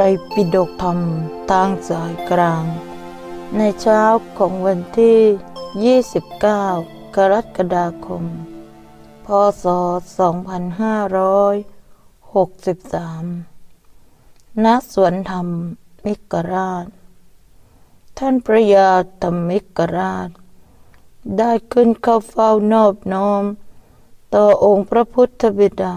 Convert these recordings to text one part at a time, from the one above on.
ตรปิฎกธรรมทางสายกลาง ในเช้าของวันที่ 29 กรกฎาคม พศ 2563 ณ สวนธรรมมิกราช ท่านพระยาธรรมิกราช ได้ขึ้นเข้าเฝ้านอบน้อม ต่อองค์พระพุทธบิดา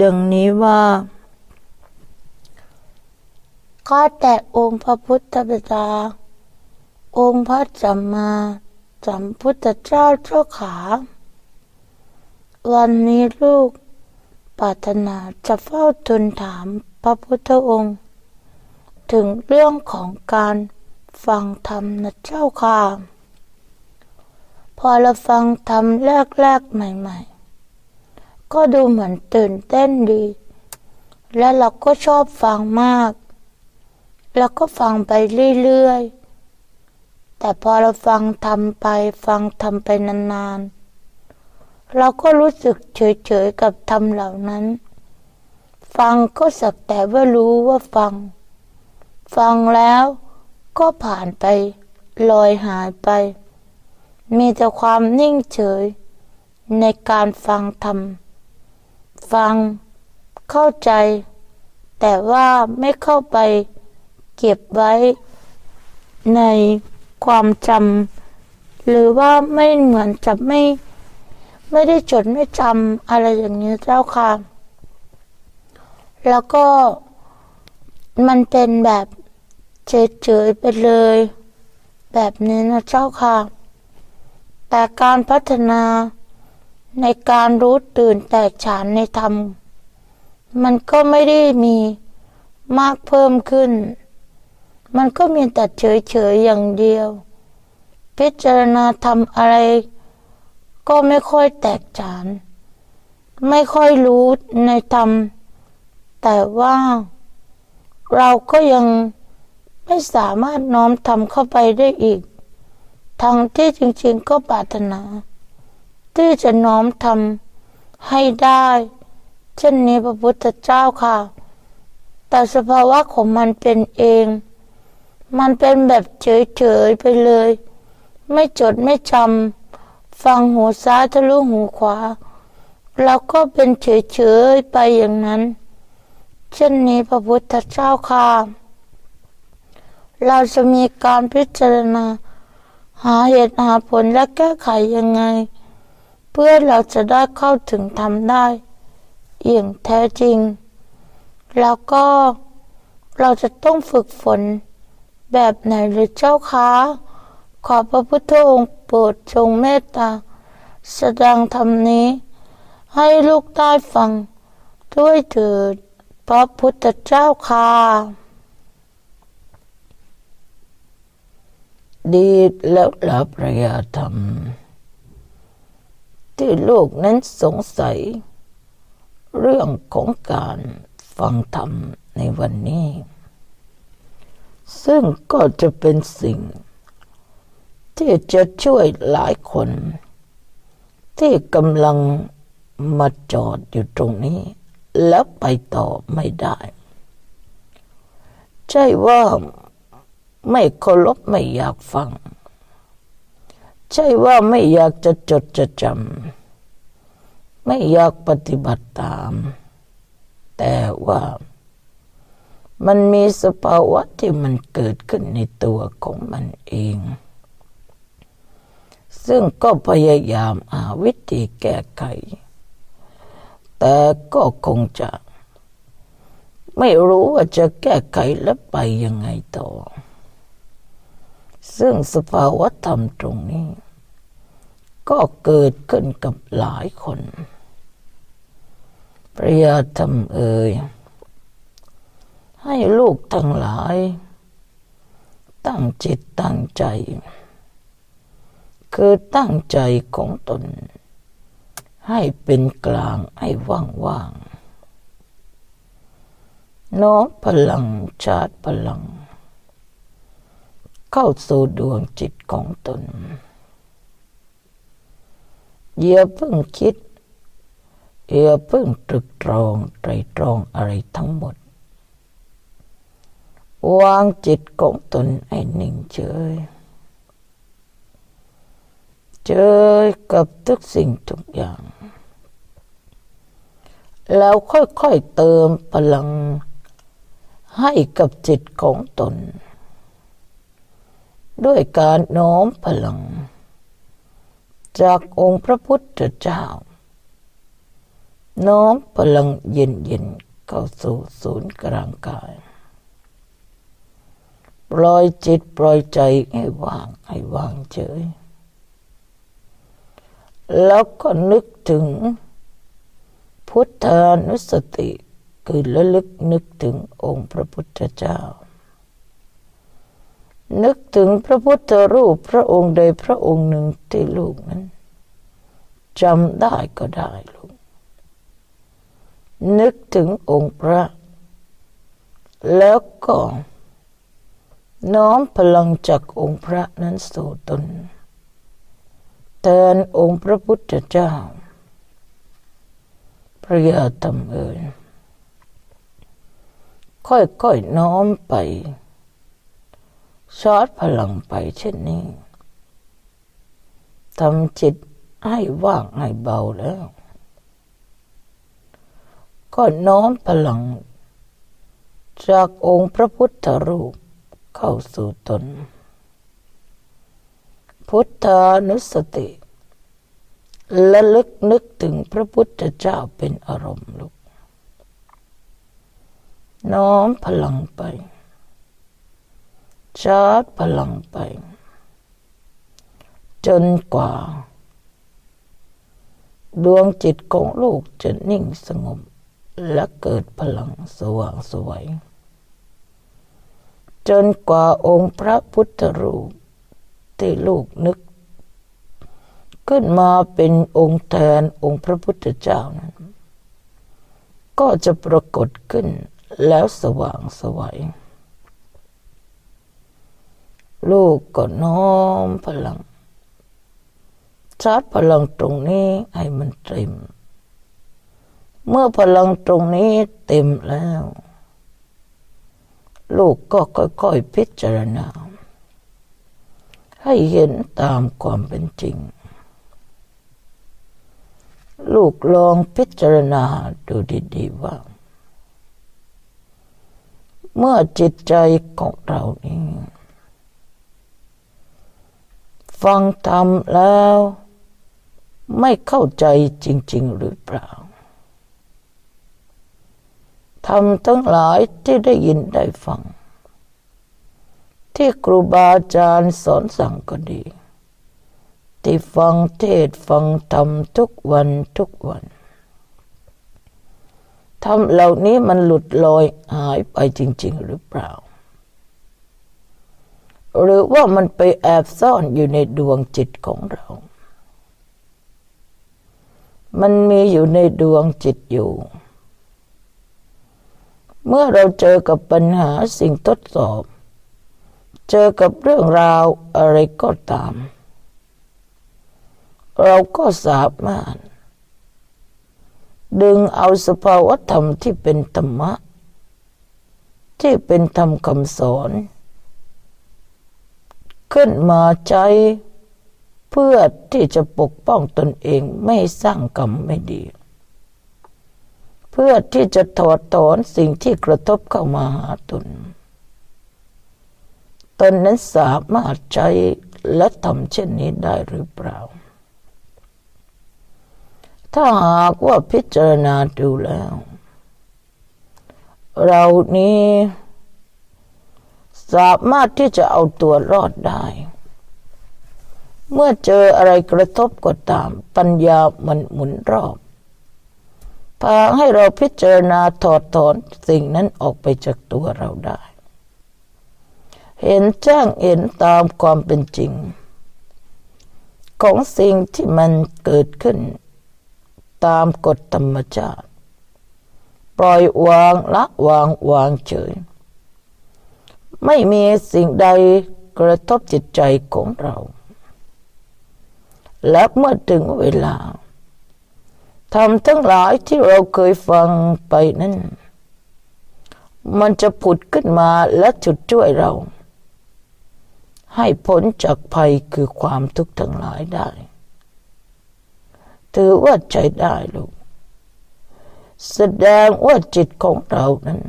ดังนี้ว่า ข้าแต่องค์พระพุทธบิดา องค์พระสัมมาสัมพุทธเจ้าเจ้าขา วันนี้ลูกปรารถนาจะเฝ้าทูลถามพระพุทธองค์ ถึงเรื่องของการฟังธรรมนะเจ้าค่ะ พอเราฟังธรรมแรกๆใหม่ ๆ ก็ดูเหมือนตื่นเต้นดี และเราก็ชอบฟังมาก แล้วก็ฟังไปเรื่อยๆ แต่พอเราฟังทำไปฟังทำไปนานๆ เราก็รู้สึกเฉยๆกับธรรมเหล่านั้น ฟังก็สักแต่ว่ารู้ว่าฟัง ฟังแล้วก็ผ่านไปลอยหายไป มีแต่ความนิ่งเฉยในการฟังธรรม ฟัง เข้าใจ แต่ว่าไม่เข้าไปเก็บไว้ ในความจำหรือว่าไม่เหมือนจะไม่ ไม่ได้จดไม่จำอะไรอย่างนี้เจ้าค่ะ แล้วก็มันเป็นแบบเฉยๆไปเลย แบบนี้นะเจ้าค่ะ แต่การพัฒนา ในการรู้ตื่นแตกฉานในธรรม มันก็ไม่ได้มีมากเพิ่มขึ้น มันก็มีแต่เฉยๆอย่างเดียว พิจารณาทำอะไร ก็ไม่ค่อยแตกฉาน ไม่ค่อยรู้ในธรรม แต่ว่าเราก็ยังไม่สามารถน้อมทำเข้าไปได้อีก ทั้งที่จริงๆก็ปรารถนา ที่จะน้อมทำให้ได้ เช่นนี้พระพุทธเจ้าค่ะ แต่สภาวะของมันเป็นเอง มันเป็นแบบเฉยๆไปเลย ไม่จดไม่จำฟังหูซ้ายทะลุหูขวา แล้วก็เป็นเฉยๆไปอย่างนั้น เช่นนี้พระพุทธเจ้าค่ะ เราจะมีการพิจารณา หาเหตุหาผลและแก้ไขยังไง เพื่อเราจะได้เข้าถึงธรรมได้ อย่างแท้จริง แล้วก็เราจะต้องฝึกฝน แบบไหนหรือเจ้าคะขอพระพุทธองค์โปรดจงเมตตา แสดงธรรมนี้ ให้ลูกได้ฟัง ด้วยเถิดพระพุทธเจ้าค่ะดีแล้วละพระยาธรรม ที่ลูกนั้นสงสัย เรื่องของการฟังธรรมในวันนี้ ซึ่งก็จะเป็นสิ่ง ที่จะช่วยหลายคน ที่กำลังมาจอดอยู่ตรงนี้ แล้วไปต่อไม่ได้ ใช่ว่าไม่เคารพไม่อยากฟัง ใช่ว่าไม่อยากจะจดจะจำไม่อยากปฏิบัติตาม แต่ว่ามันมีสภาวะที่มันเกิดขึ้นในตัวของมันเอง ซึ่งก็พยายามหาวิธีแก้ไข แต่ก็คงจะ ไม่รู้ว่าจะแก้ไขและไปยังไงต่อ ซึ่งสภาวะธรรมตรงนี้ ก็เกิดขึ้นกับหลายคนพระยาธรรมเอ่ยให้ลูกทั้งหลาย ตั้งจิตตั้งใจ คือตั้งใจของตน ให้เป็นกลางให้ว่างๆโน้มพลังชาติพลัง เข้าสู่ดวงจิตของตนอย่าเพิ่งคิดอย่าเพิ่งตรึกตรองไตรตรองอะไรทั้งหมด วางจิตของตนให้นิ่งเฉยเจอกับทุกสิ่งทุกอย่าง แล้วค่อยๆเติมพลังให้กับจิตของตน ด้วยการโน้มพลัง จากองค์พระพุทธเจ้าโน้มพลังเย็นๆเข้าสู่ศูนย์กลางกาย ปล่อยจิตปล่อยใจให้ว่างให้ว่างเฉย แล้วก็นึกถึง พุทธานุสติคือระลึกนึกถึงองค์พระพุทธเจ้า นึกถึงพระพุทธรูปพระองค์ใดพระองค์หนึ่งที่ลูกนั้นจำได้ก็ได้ลูก นึกถึงองค์พระ แล้วก็น้อมพลังจากองค์พระนั้นสู่ตนแทนองค์พระพุทธเจ้า พระยาธรรมเอ่ยค่อยๆน้อมไป ชาร์จพลังไปเช่นนี้ทำจิตให้ว่างให้เบาแล้ว ก็น้อมพลัง จากองค์พระพุทธรูปเข้าสู่ตน พุทธานุสติและลึกนึกถึงพระพุทธเจ้าเป็นอารมณ์ลูกน้อมพลังไป ชาร์จพลังไป จนกว่า ดวงจิตของลูกจะนิ่งสงบ และเกิดพลังสว่างสวย จนกว่าองค์พระพุทธรูป ที่ลูกนึก ขึ้นมาเป็นองค์แทนองค์พระพุทธเจ้านั้น ก็จะปรากฏขึ้นแล้วสว่างสวย ลูกก็น้อมพลังชาร์จพลังตรงนี้ให้มันเต็ม เมื่อพลังตรงนี้เต็มแล้ว ลูกก็ค่อยๆพิจารณา ให้เห็นตามความเป็นจริง ลูกลองพิจารณาดูดีๆว่า เมื่อจิตใจของเรานี้ ฟังธรรมแล้ว ไม่เข้าใจจริง ๆ หรือเปล่าธรรมทั้งหลายที่ได้ยินได้ฟัง ที่ครูบาอาจารย์สอนสั่งก็ดี ที่ฟังเทศฟังธรรมทุกวันทุกวันธรรมเหล่านี้มันหลุดลอยหายไปจริง ๆ หรือเปล่า หรือว่ามันไปแอบซ่อนอยู่ในดวงจิตของเรา มันมีอยู่ในดวงจิตอยู่ เมื่อเราเจอกับปัญหาสิ่งทดสอบ เจอกับเรื่องราวอะไรก็ตาม เราก็สามารถ ดึงเอาสภาวธรรมที่เป็นธรรมะ ที่เป็นธรรมคำสอน ขึ้นมาใช้ เพื่อที่จะปกป้องตนเองไม่สร้างกรรมไม่ดี เพื่อที่จะถอดถอนสิ่งที่กระทบเข้ามาหาตน ตนนั้นสามารถใช้และทำเช่นนี้ได้หรือเปล่า ถ้าหากว่าพิจารณาดูแล้ว เรานี้ สามารถที่จะเอาตัวรอดได้ เมื่อเจออะไรกระทบก็ตาม ปัญญามันหมุนรอบ พาให้เราพิจารณาถอดถอนสิ่งนั้นออกไปจากตัวเราได้ เห็นแจ้งเห็นตามความเป็นจริง ของสิ่งที่มันเกิดขึ้น ตามกฎธรรมชาติ ปล่อยวางละวางวางเฉย ไม่มีสิ่งใดกระทบจิตใจของเรา และเมื่อถึงเวลาทำทั้งหลายที่เราเคยฟังไปนั้น มันจะผุดขึ้นมาและจุดช่วยเรา ให้พ้นจากภัยคือความทุกข์ทั้งหลายได้ ถือว่าใจได้ลูก แสดงว่าจิตของเรานั้น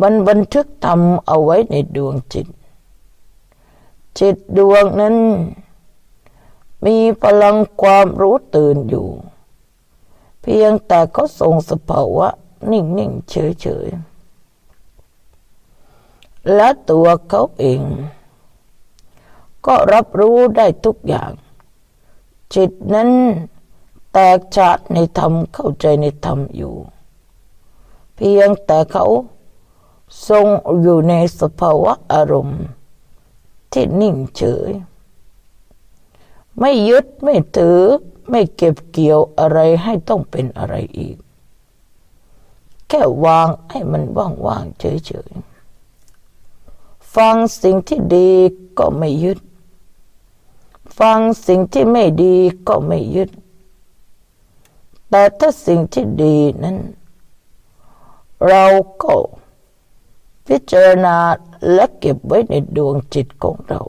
มันบันทึกทำเอาไว้ในดวงจิต จิตดวงนั้น มีพลังความรู้ตื่นอยู่ เพียงแต่เขาทรงสภาวะ นิ่ง ๆ เฉย ๆ และตัวเขาเอง ก็รับรู้ได้ทุกอย่าง จิตนั้นแตกฉานในธรรมเข้าใจในธรรมอยู่ เพียงแต่เขา ทรงอยู่ในสภาวะอารมณ์ ที่นิ่งเฉย ไม่ยึดไม่ถือไม่เก็บเกี่ยวอะไรให้ต้องเป็นอะไรอีก แค่วางให้มันว่างๆเฉยๆ ฟังสิ่งที่ดีก็ไม่ยึด ฟังสิ่งที่ไม่ดีก็ไม่ยึด แต่ถ้าสิ่งที่ดีนั้น เราก็ พิจารณาและเก็บไว้ในดวงจิตของเรา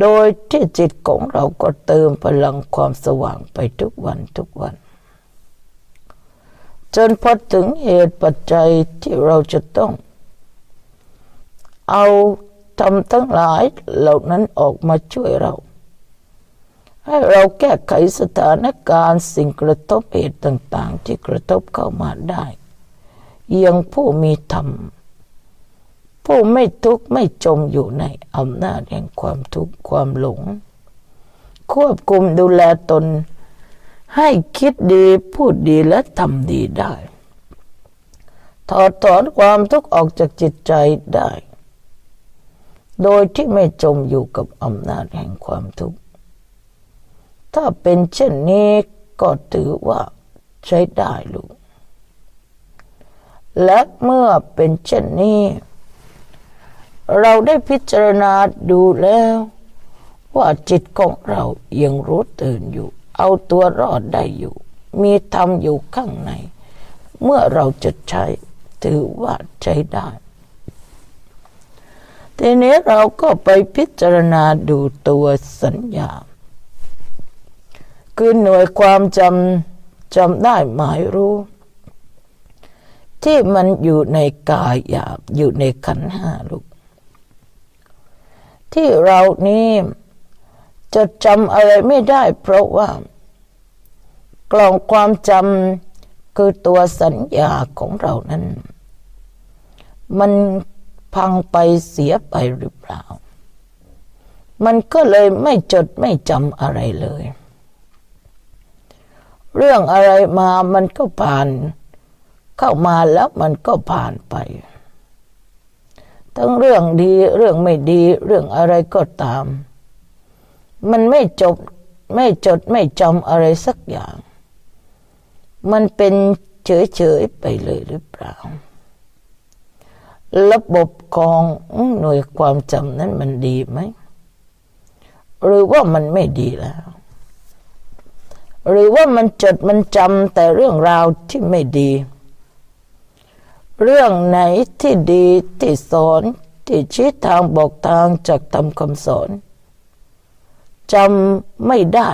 โดยที่จิตของเราก็เติมพลังความสว่างไปทุกวันทุกวัน จนพอถึงเหตุปัจจัยที่เราจะต้อง เอาทำทั้งหลายเหล่านั้นออกมาช่วยเรา ให้เราแก้ไขสถานการณ์สิ่งกระทบเหตุต่าง ๆ ที่กระทบเข้ามาได้ ยังผู้มีธรรม ผู้ไม่ทุกข์ไม่จมอยู่ในอำนาจแห่งความทุกข์ความหลง ควบคุมดูแลตน ให้คิดดีพูดดีและทำดีได้ ถอดถอนความทุกข์ออกจากจิตใจได้ โดยที่ไม่จมอยู่กับอำนาจแห่งความทุกข์ ถ้าเป็นเช่นนี้ก็ถือว่าใช้ได้ลูก และเมื่อเป็นเช่นนี้ เราได้พิจารณาดูแล้ว ว่าจิตของเรายังรู้ตื่นอยู่ เอาตัวรอดได้อยู่ มีธรรมอยู่ข้างใน เมื่อเราจะใช้ถือว่าใช้ได้ ทีนี้เราก็ไปพิจารณาดูตัวสัญญา คือหน่วยความจำจำได้หมายรู้ ที่มันอยู่ในกายหยาบอยู่ในขันห้าลูก ที่เรานี่จะจำอะไรไม่ได้ เพราะว่า กล่องความจำคือตัวสัญญาของเรานั้น มันพังไปเสียไปหรือเปล่า มันก็เลยไม่จดไม่จำอะไรเลย เรื่องอะไรมามันก็ผ่าน เข้ามาแล้วมันก็ผ่านไป ทั้งเรื่องดีเรื่องไม่ดี เรื่องอะไรก็ตาม มันไม่จบไม่จดไม่จำอะไรสักอย่าง มันเป็นเฉยๆไปเลยหรือเปล่า ระบบของหน่วยความจำนั้นมันดีไหม หรือว่ามันไม่ดีแล้ว หรือว่ามันจดมันจำแต่เรื่องราวที่ไม่ดี เรื่องไหนที่ดีที่สอนที่ชี้ทางบอกทางจากทำคำสอนจำไม่ได้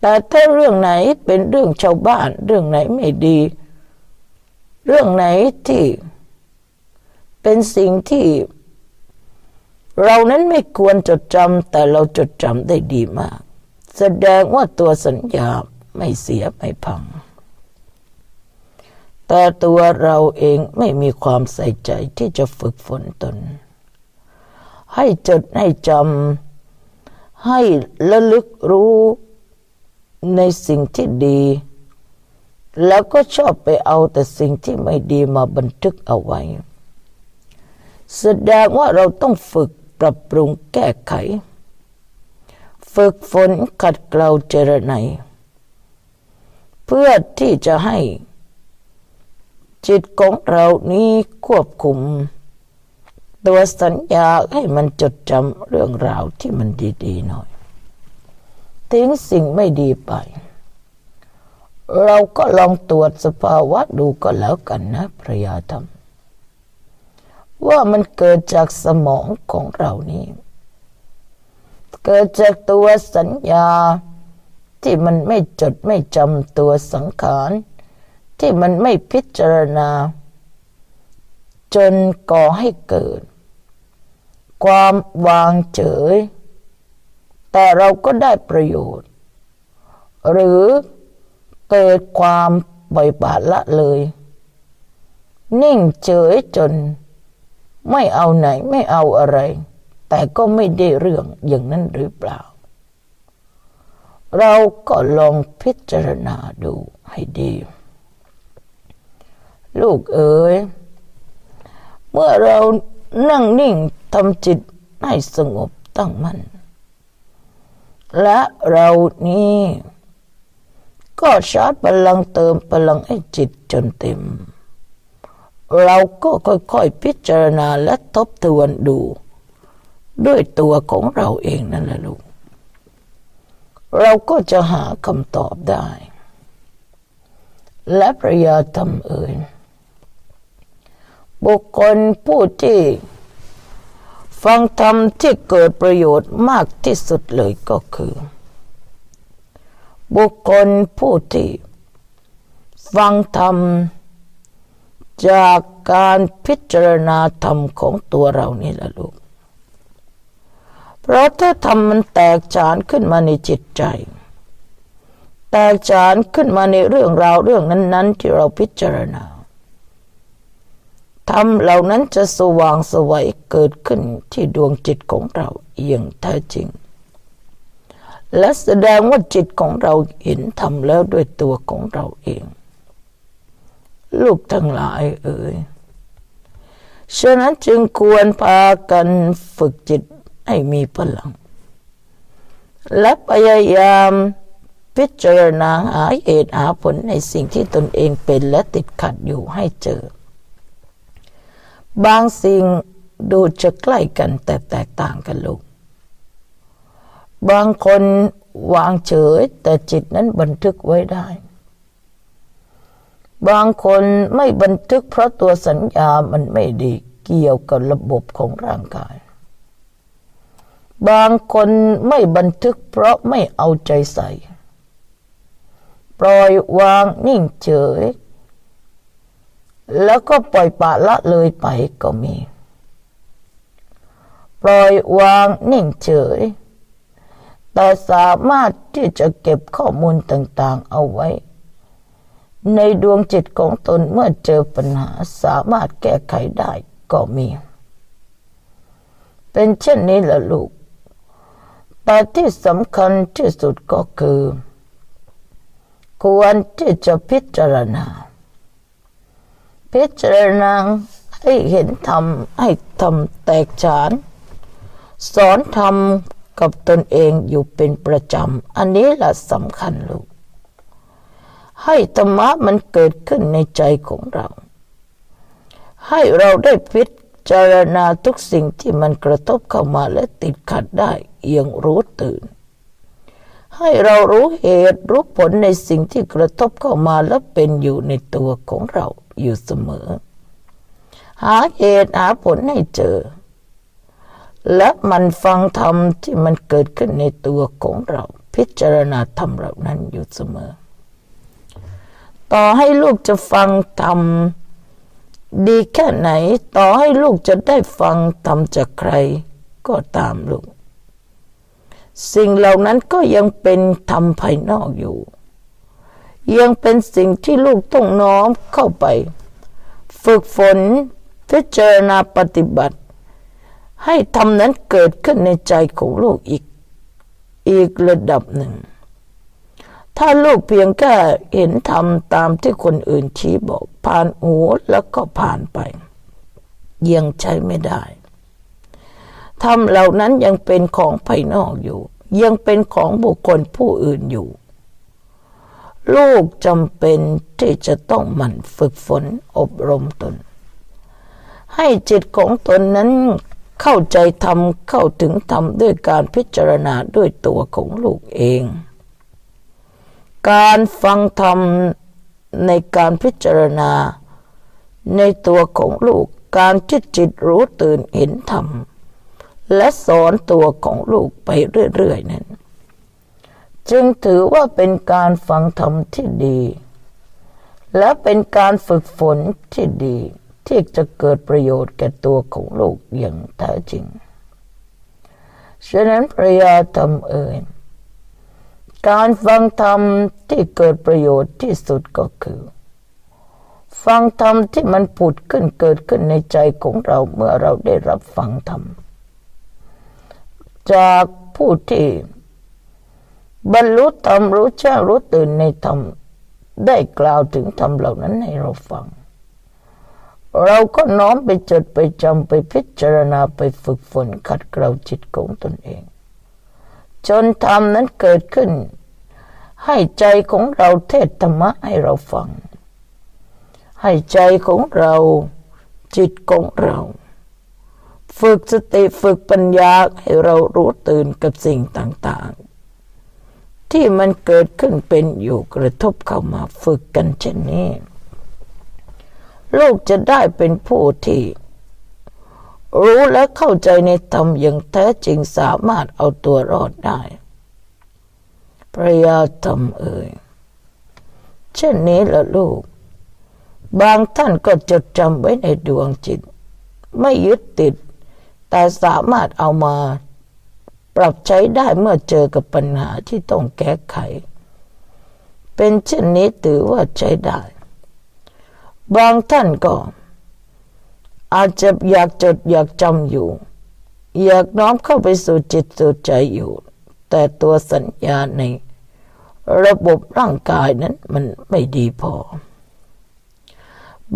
แต่ถ้าเรื่องไหนเป็นเรื่องชาวบ้าน เรื่องไหนไม่ดี เรื่องไหนที่เป็นสิ่งที่ เรานั้นไม่ควรจดจำแต่เราจดจำได้ดีมาก แสดงว่าตัวสัญญาไม่เสียไม่พัง แต่ตัวเราเองไม่มีความใส่ใจที่จะฝึกฝนตน ให้จดให้จำให้ระลึกรู้ในสิ่งที่ดี แล้วก็ชอบไปเอาแต่สิ่งที่ไม่ดีมาบันทึกเอาไว้ แสดงว่าเราต้องฝึกปรับปรุงแก้ไข ฝึกฝนขัดเกลาเจรไนเพื่อที่จะให้ จิตของเรานี้ควบคุม ตัวสัญญาให้มันจดจำเรื่องราวที่มันดีๆหน่อย ทิ้งสิ่งไม่ดีไป เราก็ลองตรวจสภาวะดูก็แล้วกันนะพระยาธรรม ว่ามันเกิดจากสมองของเรานี่ เกิดจากตัวสัญญาที่มันไม่จดไม่จำตัวสังขาร ที่มันไม่พิจารณา จนก่อให้เกิด ความวางเฉย แต่เราก็ได้ประโยชน์ หรือเกิดความปล่อยปละละเลย นิ่งเฉยจน ไม่เอาไหนไม่เอาอะไร แต่ก็ไม่ได้เรื่องอย่างนั้นหรือเปล่า เราก็ลองพิจารณาดูให้ดี ลูกเอ๋ย เมื่อเรานั่งนิ่งทำจิตให้สงบตั้งมั่น และเรานี้ ก็ชาร์จพลังเติมพลังให้จิตจนเต็ม เราก็ค่อยๆพิจารณาและทบทวนดู ด้วยตัวของเราเองนั่นแหละลูก เราก็จะหาคำตอบได้ และพระยาธรรมเอ่ย บุคคลผู้ที่ ฟังธรรมที่เกิดประโยชน์มากที่สุดเลยก็คือ บุคคลผู้ที่ ฟังธรรม จากการพิจารณาธรรมของตัวเรานี่แหละลูก เพราะถ้าธรรมมันแตกฉานขึ้นมาในจิตใจแตกฉานขึ้นมาในเรื่องราวเรื่องนั้น ๆ ที่เราพิจารณา ธรรมเหล่านั้นจะสว่างสวัยเกิดขึ้นที่ดวงจิตของเราอย่างแท้จริง และแสดงว่าจิตของเราเห็นธรรมแล้วด้วยตัวของเราเอง ลูกทั้งหลายเอ่ยฉะนั้นจึงควรพากันฝึกจิตให้มีพลัง และพยายามพิจารณาหาเหตุหาผลในสิ่งที่ตนเองเป็นและติดขัดอยู่ให้เจอ บางสิ่งดูจะใกล้กันแต่แตกต่างกันลูก บางคนวางเฉยแต่จิตนั้นบันทึกไว้ได้ บางคนไม่บันทึกเพราะตัวสัญญามันไม่ดีเกี่ยวกับระบบของร่างกาย บางคนไม่บันทึกเพราะไม่เอาใจใส่ ปล่อยวางนิ่งเฉย แล้วก็ปล่อยปละละเลยไปก็มี ปล่อยวางนิ่งเฉย แต่สามารถที่จะเก็บข้อมูลต่างๆเอาไว้ ในดวงจิตของตนเมื่อเจอปัญหาสามารถแก้ไขได้ก็มี เป็นเช่นนี้แหละลูก แต่ที่สำคัญที่สุดก็คือ ควรที่จะพิจารณา พิจารณาให้เห็นธรรมให้ธรรมแตกฉาน สอนธรรมกับตนเองอยู่เป็นประจำ อันนี้แหละสำคัญลูก ให้ธรรมะมันเกิดขึ้นในใจของเรา ให้เราได้พิจารณาทุกสิ่งที่มันกระทบเข้ามาและติดขัดได้อย่างรู้ตื่น ให้เรารู้เหตุรู้ผลในสิ่งที่กระทบเข้ามาและเป็นอยู่ในตัวของเรา อยู่เสมอ หาเหตุหาผลให้เจอ และมันฟังธรรมที่มันเกิดขึ้นในตัวของเรา พิจารณาธรรมเหล่านั้นอยู่เสมอ ต่อให้ลูกจะฟังธรรมดีแค่ไหน ต่อให้ลูกจะได้ฟังธรรมจากใครก็ตามลูก สิ่งเหล่านั้นก็ยังเป็นธรรมภายนอกอยู่ ยังเป็นสิ่งที่ลูกต้องน้อมเข้าไป ฝึกฝนพิจารณาปฏิบัติ ให้ธรรมนั้นเกิดขึ้นในใจของลูกอีก อีกระดับหนึ่ง ถ้าลูกเพียงแค่เห็นทำตามที่คนอื่นชี้บอกผ่านหูแล้วก็ผ่านไป ยังใช้ไม่ได้ทำเหล่านั้นยังเป็นของภายนอกอยู่ ยังเป็นของบุคคลผู้อื่นอยู่ ลูกจำเป็นที่จะต้องหมั่นฝึกฝนอบรมตน ให้จิตของตนนั้นเข้าใจธรรมเข้าถึงธรรมด้วยการพิจารณาด้วยตัวของลูกเอง การฟังธรรมในการพิจารณา ในตัวของลูกการที่จิตรู้ตื่นเห็นธรรม และสอนตัวของลูกไปเรื่อยๆนั้น จึงถือว่าเป็นการฟังธรรมที่ดี และเป็นการฝึกฝนที่ดี ที่จะเกิดประโยชน์แก่ตัวของลูกอย่างแท้จริง ฉะนั้นพระยาธรรมเอ่ยการฟังธรรมที่เกิดประโยชน์ที่สุดก็คือ ฟังธรรมที่มันผุดขึ้นเกิดขึ้นในใจของเราเมื่อเราได้รับฟังธรรม จากผู้ที่ บรรลุธรรมรู้แจ้งรู้ตื่นในธรรม ได้กล่าวถึงธรรมเหล่านั้นให้เราฟัง เราก็น้อมไปจดไปจำไปพิจารณาไปฝึกฝนขัดเกลาจิตของตนเอง จนธรรมนั้นเกิดขึ้น ให้ใจของเราเทศธรรมะให้เราฟัง ให้ใจของเราจิตของเราฝึกสติฝึกปัญญาให้เรารู้ตื่นกับสิ่งต่าง ๆ ที่มันเกิดขึ้นเป็นอยู่กระทบเข้ามาฝึกกันเช่นนี้ ลูกจะได้เป็นผู้ที่ รู้และเข้าใจในธรรมอย่างแท้จริงสามารถเอาตัวรอดได้พระยาธรรมเอ่ย เช่นนี้ละลูก บางท่านก็จดจำไว้ในดวงจิต ไม่ยึดติด แต่สามารถเอามา รับใช้ได้เมื่อเจอกับปัญหาที่ต้องแก้ไข เป็นเช่นนี้ถือว่าใช้ได้ บางท่านก็ อาจจะอยากจดอยากจำอยู่ อยากน้อมเข้าไปสู่จิตสู่ใจอยู่ แต่ตัวสัญญาในระบบร่างกายนั้นมันไม่ดีพอ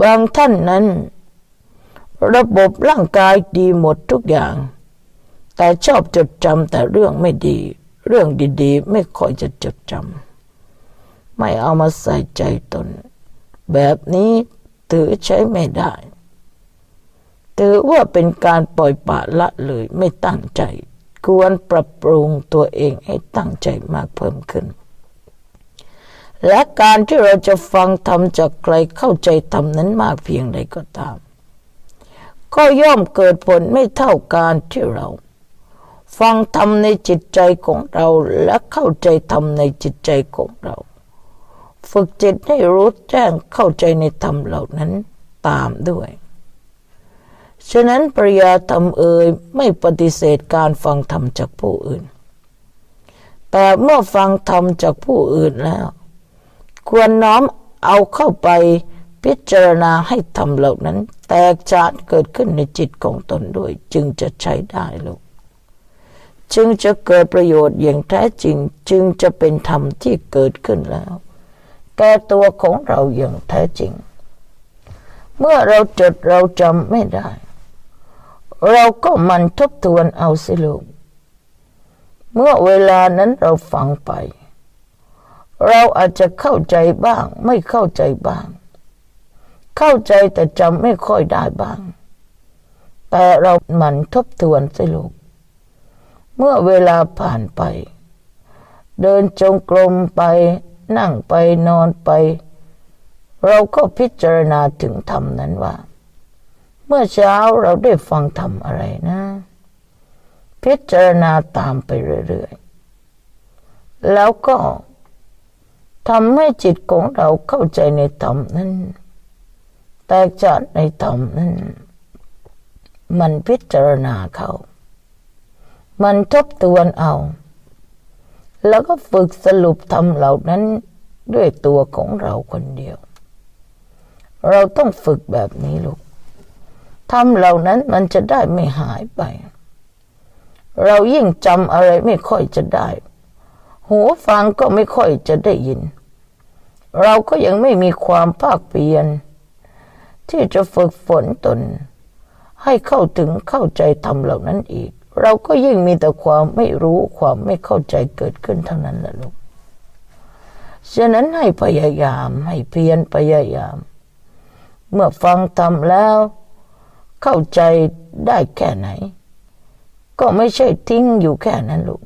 บางท่านนั้น ระบบร่างกายดีหมดทุกอย่าง แต่ชอบจดจำแต่เรื่องไม่ดี เรื่องดีๆ ไม่ค่อยจะจดจำไม่เอามาใส่ใจตน แบบนี้ถือใช้ไม่ได้ ถือว่าเป็นการปล่อยปะละเลยไม่ตั้งใจ ควรปรับปรุงตัวเองให้ตั้งใจมากเพิ่มขึ้น และการที่เราจะฟังธรรมจากใครเข้าใจธรรมนั้นมากเพียงใดก็ตาม ก็ย่อมเกิดผลไม่เท่าการที่เรา ฟังธรรมในจิตใจของเราและเข้าใจธรรมในจิตใจของเรา ฝึกจิตให้รู้แจ้งเข้าใจในธรรมเหล่านั้นตามด้วย ฉะนั้นปริยาธรรมเอ่ยไม่ปฏิเสธการฟังธรรมจากผู้อื่น แต่เมื่อฟังธรรมจากผู้อื่นแล้ว ควรน้อมเอาเข้าไปพิจารณาให้ธรรมเหล่านั้น แตกฉานเกิดขึ้นในจิตของตนด้วย จึงจะใช้ได้ลูก จึงจะเกิดประโยชน์อย่างแท้จริง จึงจะเป็นธรรมที่เกิดขึ้นแล้ว แก่ตัวของเราอย่างแท้จริง เมื่อเราจดเราจำไม่ได้ เราก็มันทบทวนเอาสิลูก เมื่อเวลานั้นเราฟังไป เราอาจจะเข้าใจบ้าง ไม่เข้าใจบ้าง เข้าใจแต่จำไม่ค่อยได้บ้าง แต่เราหมันทบทวนสิลูก เมื่อเวลาผ่านไป เดินจงกรมไป นั่งไปนอนไป เราก็พิจารณาถึงธรรมนั้นว่า เมื่อเช้าเราได้ฟังธรรมอะไรนะ พิจารณาตามไปเรื่อยๆ แล้วก็ทำให้จิตของเราเข้าใจในธรรมนั้น แตกฉานในธรรมนั้น มันพิจารณาเขา มันทบทวนเอา แล้วก็ฝึกสรุปธรรมเหล่านั้นด้วยตัวของเราคนเดียว เราต้องฝึกแบบนี้ลูกทำเหล่านั้นมันจะได้ไม่หายไป เรายิ่งจำอะไรไม่ค่อยจะได้ หูฟังก็ไม่ค่อยจะได้ยิน เราก็ยังไม่มีความภาคเพียรที่จะฝึกฝนตน ให้เข้าถึงเข้าใจธรรมเหล่านั้นอีก เราก็ยิ่งมีแต่ความไม่รู้ความไม่เข้าใจเกิดขึ้นเท่านั้นแหละลูกฉะนั้นให้พยายามให้เพียรพยายาม เมื่อฟังธรรมแล้ว เข้าใจได้แค่ไหน ก็ไม่ใช่ทิ้งอยู่แค่นั้นลูก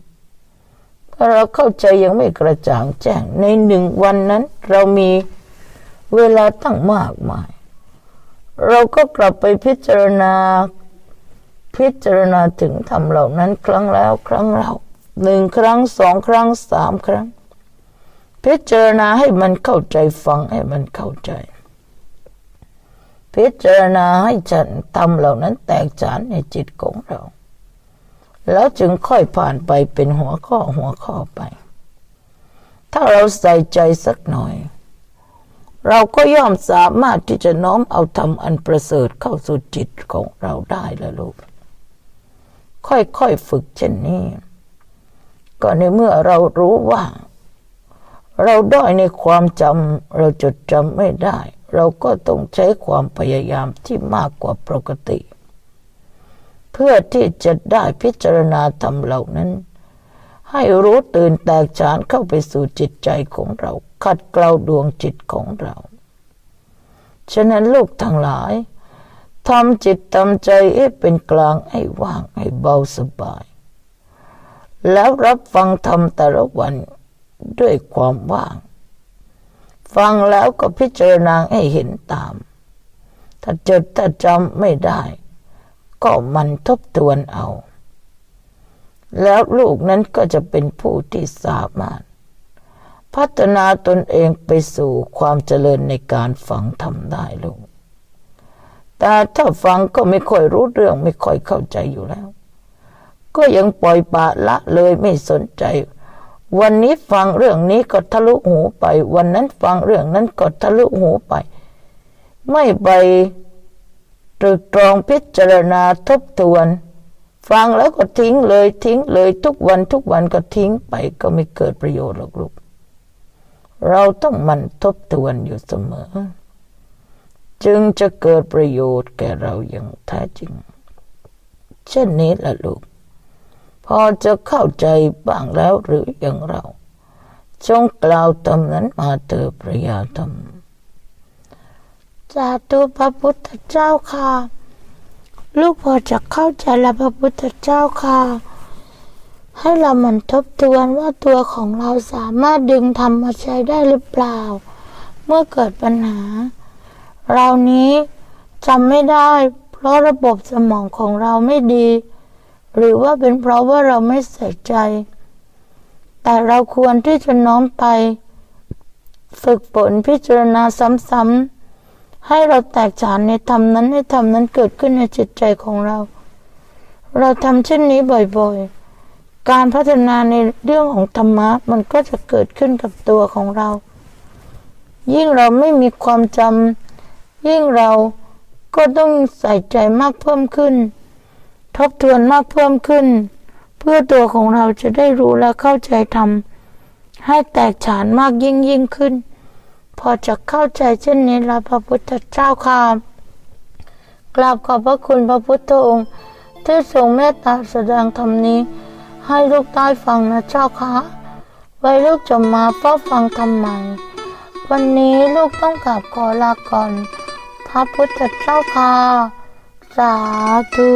ถ้าเราเข้าใจยังไม่กระจ่างแจ้ง ในหนึ่งวันนั้น เรามีเวลาตั้งมากมาย เราก็กลับไปพิจารณา พิจารณาถึงธรรมเหล่านั้นครั้งแล้วครั้งเล่าหนึ่งครั้งสองครั้งสามครั้ง พิจารณาให้มันเข้าใจฟังให้มันเข้าใจ พิจารณาให้ฉันทำเหล่านั้นแตกฉานในจิตของเรา แล้วจึงค่อยผ่านไปเป็นหัวข้อหัวข้อไป ถ้าเราใส่ใจสักหน่อย เราก็ย่อมสามารถที่จะน้อมเอาธรรมอันประเสริฐเข้าสู่จิตของเราได้แล้วลูก ค่อยๆฝึกเช่นนี้ ก็ในเมื่อเรารู้ว่า เราด้อยในความจำเราจดจำไม่ได้ เราก็ต้องใช้ความพยายามที่มากกว่าปกติ เพื่อที่จะได้พิจารณาธรรมเหล่านั้น ให้รู้ตื่นแตกฉานเข้าไปสู่จิตใจของเรา ขัดเกลาดวงจิตของเรา ฉะนั้นลูกทั้งหลาย ทำจิตทำใจให้เป็นกลางให้ว่างให้เบาสบาย แล้วรับฟังธรรมแต่ละวันด้วยความว่าง ฟังแล้วก็พิจารณาให้เห็นตาม ถ้าจดถ้าจำไม่ได้ ก็มันทบทวนเอา แล้วลูกนั้นก็จะเป็นผู้ที่สามารถ พัฒนาตนเองไปสู่ความเจริญในการฝังทำได้ลูก แต่ถ้าฟังก็ไม่ค่อยรู้เรื่องไม่ค่อยเข้าใจอยู่แล้ว ก็ยังปล่อยปะละเลยไม่สนใจ วันนี้ฟังเรื่องนี้ก็ทะลุหูไป วันนั้นฟังเรื่องนั้นก็ทะลุหูไป ไม่ไปตรึกตรองพิจารณาทบทวน ฟังแล้วก็ทิ้งเลยทิ้งเลยทุกวันทุกวันก็ทิ้งไปก็ไม่เกิดประโยชน์หรอกลูกเราต้องมันทบทวนอยู่เสมอ จึงจะเกิดประโยชน์แก่เราอย่างแท้จริง เช่นนี้แหละลูก พอจะเข้าใจบ้างแล้วหรืออย่างเรา จงกล่าวตำนั้นมาเถิดพระยาธรรมสาธุพระพุทธเจ้าค่ะ ลูกพอจะเข้าใจแล้วพระพุทธเจ้าค่ะ ให้เราหมันทบทวนว่าตัวของเราสามารถดึงธรรมมาใช้ได้หรือเปล่า เมื่อเกิดปัญหา เรานี้จำไม่ได้ เพราะระบบสมองของเราไม่ดี หรือว่าเป็นเพราะว่าเราไม่ใส่ใจ แต่เราควรที่จะน้อมไป ฝึกฝนพิจารณาซ้ำๆ ให้เราแตกฉานในธรรมนั้นให้ธรรมนั้นเกิดขึ้นในจิตใจของเรา เราทำเช่นนี้บ่อยๆ การพัฒนาในเรื่องของธรรมะมันก็จะเกิดขึ้นกับตัวของเรา ยิ่งเราไม่มีความจำ ยิ่งเราก็ต้องใส่ใจมากเพิ่มขึ้น ทบทวนมากเพิ่มขึ้น เพื่อตัวของเราจะได้รู้และเข้าใจธรรมให้แตกฉานมากยิ่งยิ่งขึ้น พอจะเข้าใจเช่นนี้ล้วพระพุทธเจ้าค่ะกราบขอบพระคุณพระพุทธองค์ ที่ทรงเมตตาแสดงธรรมนี้ ให้ลูกได้ฟังนะเจ้าค่ะไว้ลูกจะมาเฝ้าฟังธรรมใหม่ วันนี้ลูกต้องกราบขอลาก่อน พระพุทธเจ้าค่ะ สาธุ